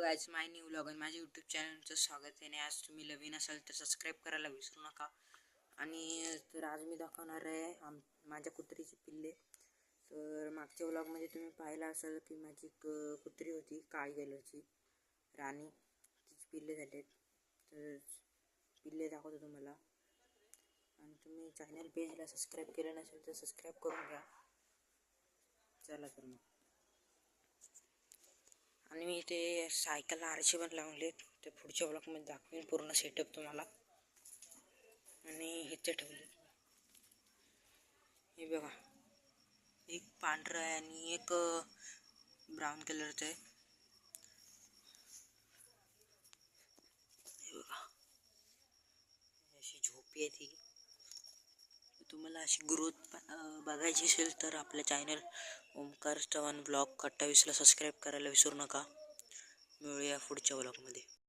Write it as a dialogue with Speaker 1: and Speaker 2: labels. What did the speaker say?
Speaker 1: Guys माय new vlog आणि माझ्या YouTube चॅनलचं स्वागत आहे. आणि आज तुम्ही नवीन असाल तर सबस्क्राईब करायला विसरू नका. आणि तर आज मी दाखवणार आहे आम माझ्या कुत्रीची पिल्ले. तर मागच्या व्लॉगमध्ये तुम्ही पाहिलं असाल की माझी एक कुत्री होती काळी कलरची राणी. तिची पिल्ले झाले तर पिल्ले दाखवतो तुम्हाला. आणि तुम्ही चॅनल पेजला सबस्क्राईब केलं नसेल तर सबस्क्राईब करून घ्या. चला तर मग. मी इथे सायकलला आरशे पण लावलेत. ते पुढच्या ब्लॉकमध्ये दाखवेन. पूर्ण सेटअप तुम्हाला. आणि इथे ठेवले हे बघा. एक पांढरं आहे आणि एक ब्राऊन कलरचं आहे. हे बघा. अशी झोपी आहे ती. तुम्हाला अशी ग्रोथ बघायची असेल तर आपल्या चॅनल ओमकार चव्हाण ब्लॉग अठ्ठावीसला सबस्क्राईब करायला विसरू नका. मिळूया पुढच्या ब्लॉगमध्ये